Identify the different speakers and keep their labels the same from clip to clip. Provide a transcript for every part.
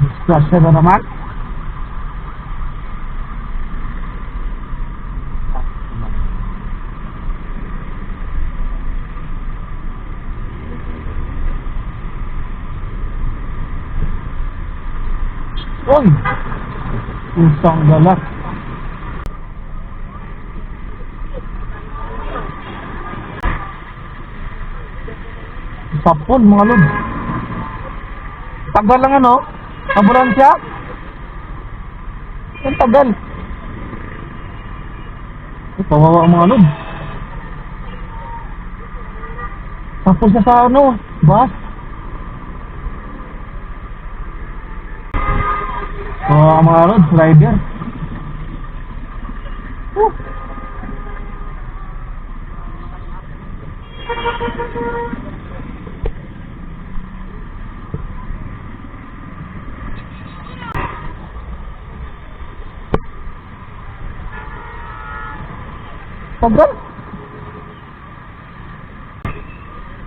Speaker 1: Disgrasya na naman. Uy! Isang galak. Sapon mga lod. Tagal lang ano? Ambulansya? Ang tagal. Ay, kawawa ang mga lod. Tapos siya sa ano? Bus? Kawawa ang mga lod, rider. Oh. Tagal.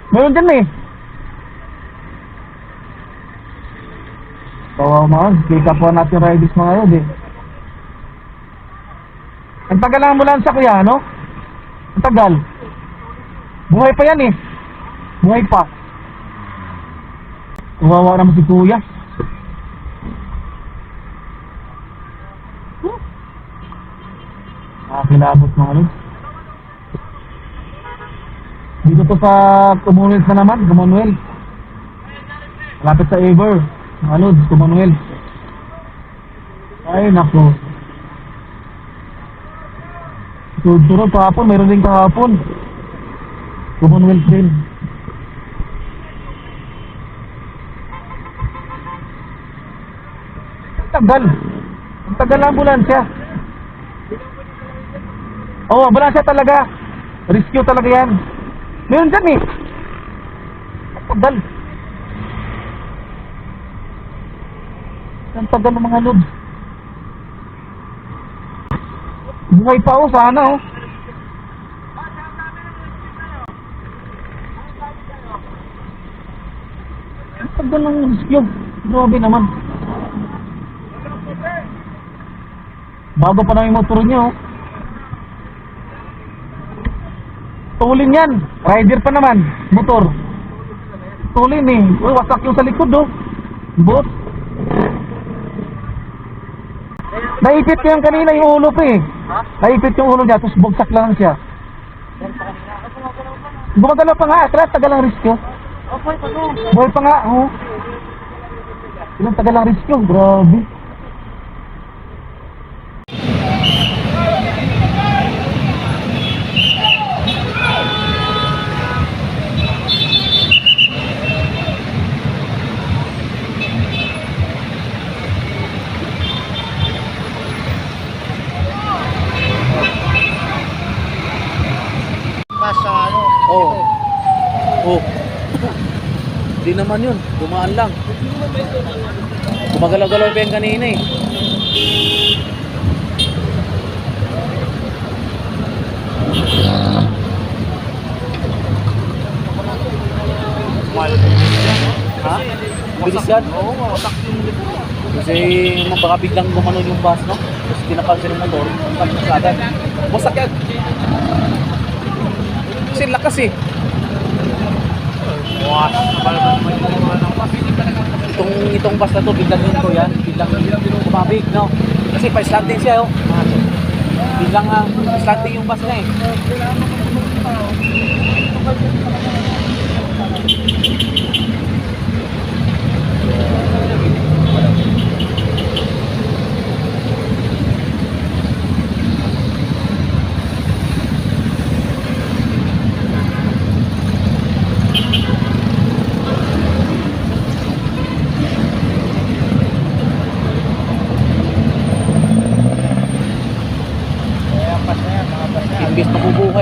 Speaker 1: Meron dyan eh. Kawawa mga lod, kika po natin riders mga lod eh. Ang tagal ang ambulansya kuya, ano? Ang tagal. Buhay pa yan eh. Buhay pa. Kawawa naman si kuya. Ah, kilabot mga lods. Dito to sa Commonwealth na naman, Commonwealth. Malapit sa. Mga lods, Commonwealth. Ay, nako. Sunod-sunod kahapon, mayroon din kahapon. Commonwealth din. Tagal. Ang tagal ang ambulansya. Oo, oh, ambulansya talaga. Rescue talaga yan. Meron dyan eh. Tagal. Ang tagal ng mga lobs. Buhay pa oh, sana oh. Ang tagal ng rescue. Grabe naman. Bago pa lang yung motor niyo. oh. Tulin yan. Rider pa naman. Motor. Tulin eh. Uy, wasak yung sa likod oh. Boss. Naipit yung kanina yung ulo pa eh. Naipit yung ulo niya, tapos bugsak lang siya. Gumagalaw pa nga, atras, tagal ang riskyo. Buhay pa nga, oh. Ilang tagal ang riskyo, grabe.
Speaker 2: Pas sa ano?
Speaker 3: Oo. Oh. Naman yun. Dumaan lang. Gumagalaw-galaw pa yung kanina eh. Ha? Bilis yan?
Speaker 2: Oo, wasak yung.
Speaker 3: Kasi mo baka biglang gumano yung bus, no? Tapos kinapansin yung motor, na agad. Wasak yan. Kasi lakas eh.
Speaker 2: Ng pas.
Speaker 3: Itong itong bus na to, biglang yun to yan. Biglang kumabig, no? Kasi pa-slanting siya, oh. Biglang uh, slanting yung bus niya eh.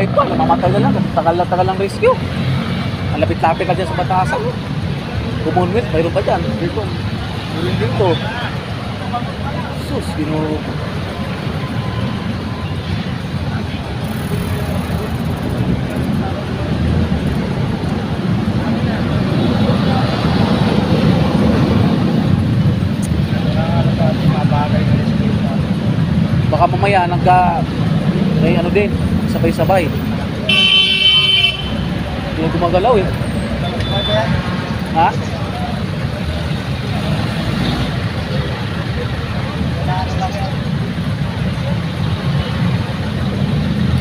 Speaker 3: buhay pa, ano, namamatay na lang, tagal na tagal ng rescue. Ang lapit-lapit na dyan sa batasan. Kumunwit, mayroon pa dyan. Dito, mayroon din to. Sus, ginuro.
Speaker 1: baka mamaya nagka may ano din sabay-sabay. Hindi na gumagalaw eh. Ha?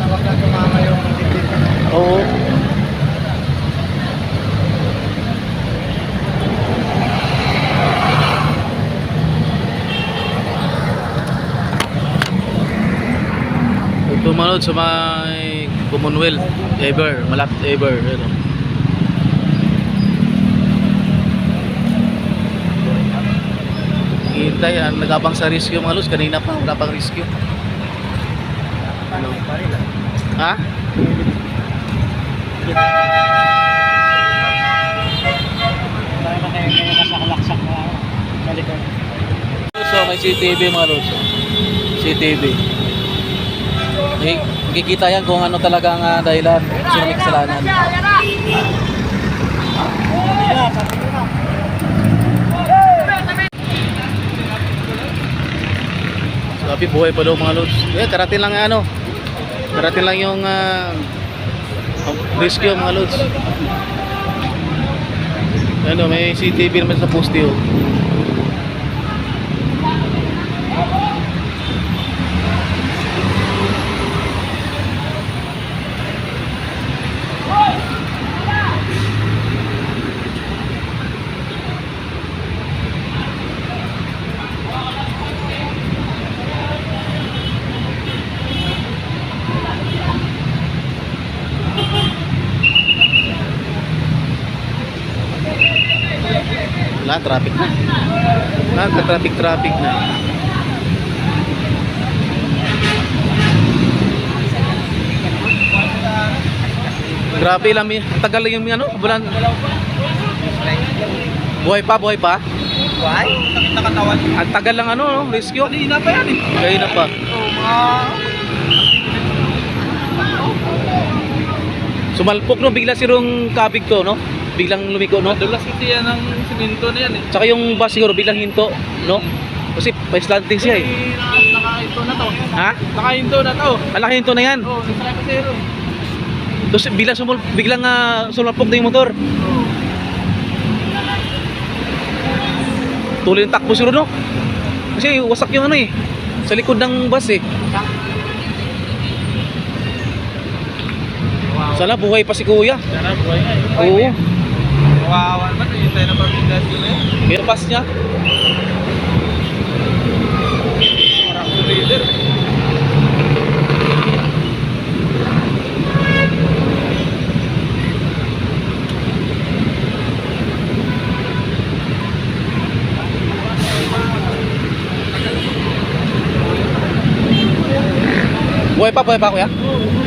Speaker 4: Tawag na tumama yung dibdib ko.
Speaker 1: Oo. Tumalod sa may Commonwealth ever, malapit ever. Ano. Hintay, ah, nagabang sa rescue mga lus. Kanina pa, wala pang rescue.
Speaker 4: Ah.
Speaker 1: Ha?
Speaker 4: Tayo na kayo ngayon nasa kalaksak na sa likod.
Speaker 1: So, may CCTV mga lus. CCTV. May- Makikita yan kung ano talaga ang ah, dahilan. Sino may kasalanan. Sabi buhay pa daw mga lods. Eh, karating lang ano. Karating lang yung ah, rescue mga lods. Ano, may CCTV naman sa poste oh. Wala, traffic na. Wala, traffic, traffic na. Grabe lang, tagal lang yung ano, bulan. Buhay pa, buhay pa.
Speaker 4: Why? Nakita katawan.
Speaker 1: Ang tagal lang ano, no, rescue.
Speaker 4: Kanina pa yan eh.
Speaker 1: Kaya na pa.
Speaker 4: Oo, mga...
Speaker 1: Sumalpok no, bigla sirong kabig to, no? Biglang lumiko, no?
Speaker 4: Madulas kasi yan ng siminto na yan eh.
Speaker 1: Tsaka yung bus siguro biglang hinto, no? Kasi pa-slanting siya eh.
Speaker 4: Eh, Nakahinto na to.
Speaker 1: Ha?
Speaker 4: Nakahinto na to.
Speaker 1: Ang laki hinto na yan.
Speaker 4: Oo, nasa kasi ro.
Speaker 1: Tapos biglang sumul biglang uh, sumalpok na yung motor. Tuloy yung takbo siguro, no? Kasi wasak yung ano eh. Sa likod ng bus eh. Sana buhay pa si kuya.
Speaker 4: Buhay nga eh.
Speaker 1: Oo.
Speaker 4: Kawawa naman. Yung tayo na pag-indas yun eh.
Speaker 1: Pero pass niya.
Speaker 4: Parang leader.
Speaker 1: Buhay pa, buhay pa kuya. Ay,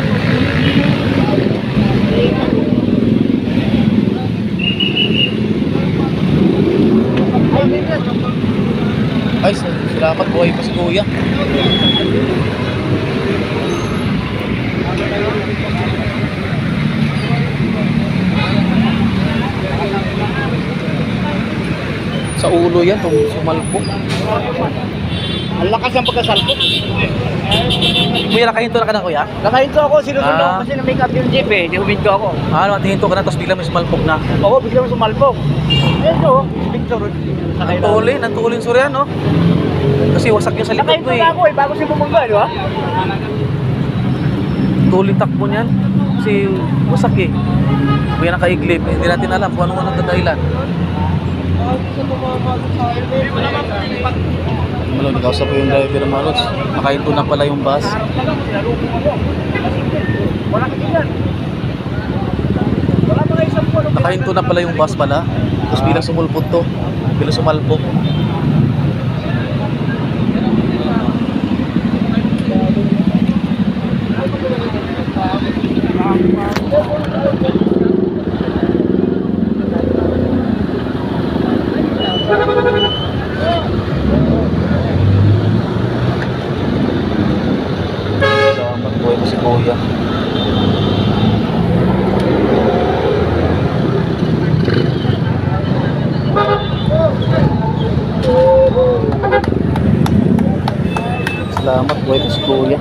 Speaker 1: salamat buhay pa si kuya. Sa ulo yan, itong sumalpok.
Speaker 4: Ang lakas ng pagkasalpok.
Speaker 1: Kuya, nakahinto na ka na kuya?
Speaker 4: Nakahinto ako. Sinusundo
Speaker 1: Ah.
Speaker 4: kasi na make up yung jeep eh. Di huminto ako.
Speaker 1: Ano, tingin ka na, tapos bigla may sumalpok na.
Speaker 4: Oo, bigla mo sumalpok. Ito, Victor. Sakay na.
Speaker 1: Nantulin, nantulin surya, no? Kasi wasak yung sa likod
Speaker 4: Nakahinto
Speaker 1: mo
Speaker 4: na
Speaker 1: eh.
Speaker 4: ako eh. Bago siya bumangga, di ba?
Speaker 1: Tuloy takbo niyan. Kasi wasak eh. Kuya nakaiglip, eh, hindi natin alam kung ano ang dahilan. Malo, nakausap po yung driver ng Malos. Nakahinto na pala yung bus.
Speaker 4: Puno.
Speaker 1: Nakahinto na pala yung bus pala. Tapos bilang sumulpot to. Bilang sumalpok. Kuya. Salamat ko si Kuya.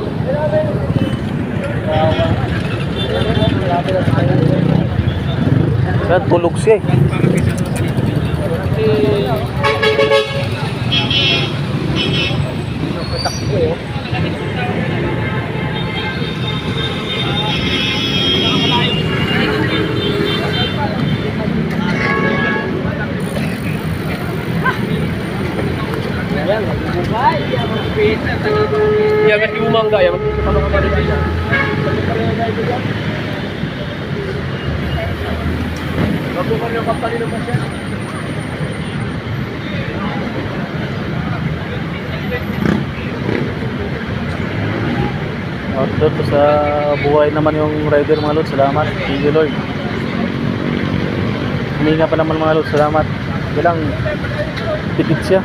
Speaker 1: Kaya tulog siya eh.
Speaker 4: Yan, mas umangga yan.
Speaker 1: Outdoor to sa buhay naman yung rider mga Lord. Salamat. Thank you Lord. Huminga pa naman mga Lord. Salamat. Bilang tipid siya.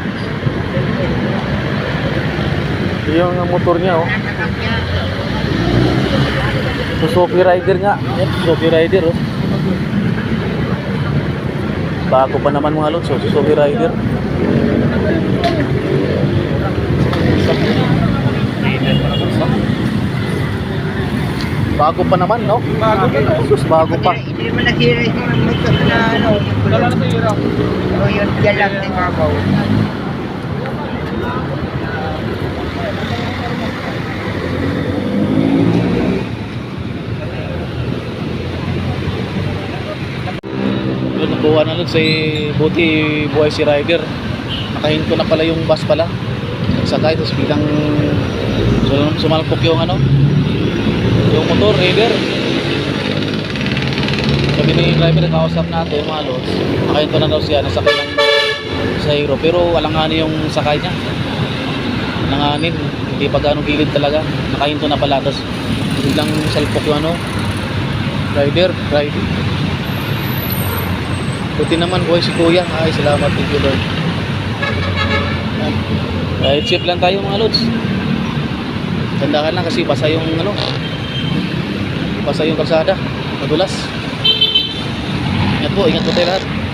Speaker 1: Yung motor niya oh. Suzuki Rider nga. Yan, Suzuki Rider oh. Bago pa naman mga Lord. So, Suzuki Rider. Bago pa naman, no? Bago pa. Sus, bago pa.
Speaker 2: Hindi mo yung motor na ano.
Speaker 4: Wala na sa hirap.
Speaker 2: Yun, yan lang ni
Speaker 1: Nakuha na nun si Buti buhay si Rider. Nakahinto na pala yung bus pala. Nagsakay, tapos biglang sum- sumalpok yung ano, yung motor, Rider. Sabi ni driver, nakausap natin mga lods. Nakahinto na daw siya, nasakay ng sa hero. Pero alanganin yung sakay niya. Alanganin, hindi pa gaano gilid talaga. Nakahinto na pala, tapos biglang salpok yung ano, rider, rider. Buti naman buhay si Kuya. Ay, salamat thank you Lord. Right safe lang tayo mga lods. Tandaan lang kasi basa yung ano. Basa yung kalsada. Madulas. Ingat po, ingat po tayo lahat.